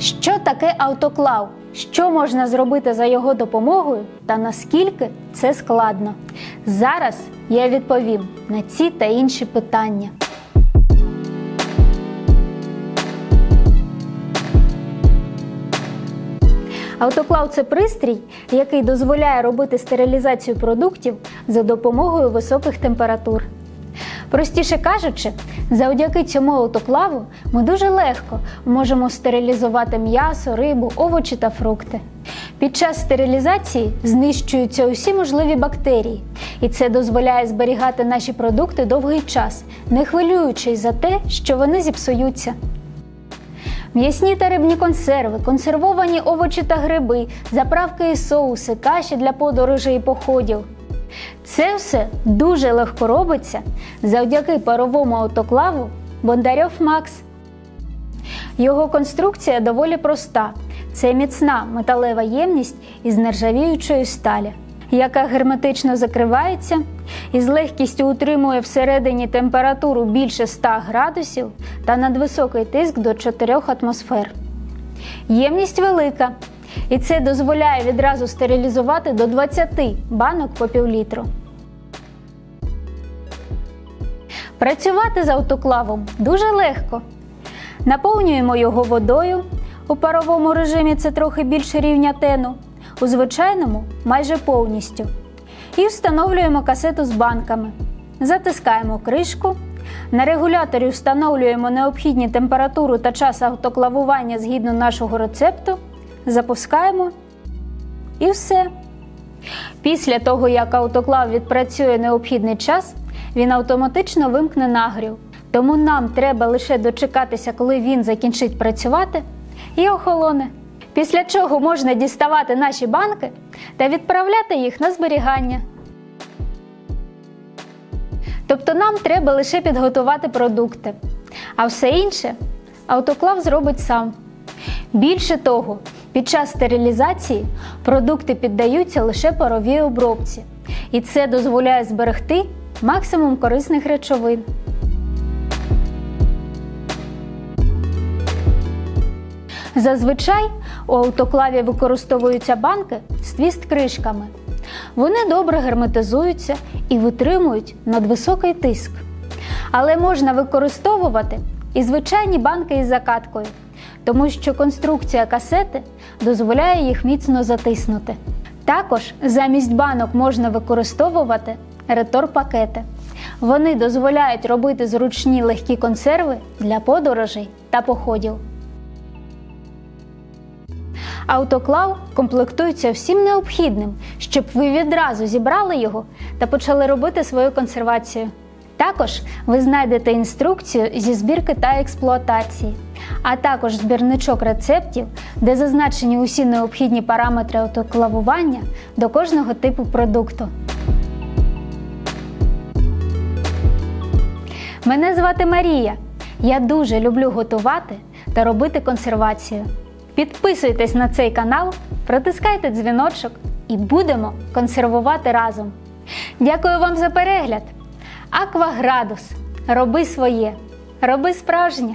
Що таке автоклав? Що можна зробити за його допомогою та наскільки це складно? Зараз я відповім на ці та інші питання. Автоклав це пристрій, який дозволяє робити стерилізацію продуктів за допомогою високих температур. Простіше кажучи, завдяки цьому автоклаву ми дуже легко можемо стерилізувати м'ясо, рибу, овочі та фрукти. Під час стерилізації знищуються усі можливі бактерії, і це дозволяє зберігати наші продукти довгий час, не хвилюючись за те, що вони зіпсуються. М'ясні та рибні консерви, консервовані овочі та гриби, заправки і соуси, каші для подорожей і походів. Це все дуже легко робиться завдяки паровому автоклаву Бондарьов Макс. Його конструкція доволі проста. Це міцна металева ємність із нержавіючої сталі, яка герметично закривається і з легкістю утримує всередині температуру більше 100 градусів та надвисокий тиск до 4 атмосфер. Ємність велика, і це дозволяє відразу стерилізувати до 20 банок по півлітру. Працювати з автоклавом дуже легко. Наповнюємо його водою. У паровому режимі це трохи більше рівня тену, у звичайному майже повністю. І встановлюємо касету з банками. Затискаємо кришку. На регуляторі встановлюємо необхідні температуру та час автоклавування згідно нашого рецепту. Запускаємо і все. Після того, як автоклав відпрацює необхідний час, він автоматично вимкне нагрів. Тому нам треба лише дочекатися, коли він закінчить працювати, і охолоне. Після чого можна діставати наші банки та відправляти їх на зберігання. Тобто нам треба лише підготувати продукти, а все інше автоклав зробить сам. Більше того, під час стерилізації продукти піддаються лише паровій обробці, і це дозволяє зберегти максимум корисних речовин. Зазвичай у автоклаві використовуються банки з твіст-кришками. Вони добре герметизуються і витримують надвисокий тиск. Але можна використовувати і звичайні банки із закаткою, тому що конструкція касети дозволяє їх міцно затиснути. Також замість банок можна використовувати ретор-пакети. Вони дозволяють робити зручні легкі консерви для подорожей та походів. Автоклав комплектується всім необхідним, щоб ви відразу зібрали його та почали робити свою консервацію. Також ви знайдете інструкцію зі збірки та експлуатації, а також збірничок рецептів, де зазначені усі необхідні параметри автоклавування до кожного типу продукту. Мене звати Марія. Я дуже люблю готувати та робити консервацію. Підписуйтесь на цей канал, протискайте дзвіночок і будемо консервувати разом. Дякую вам за перегляд! Акваградус. Роби своє, роби справжнє.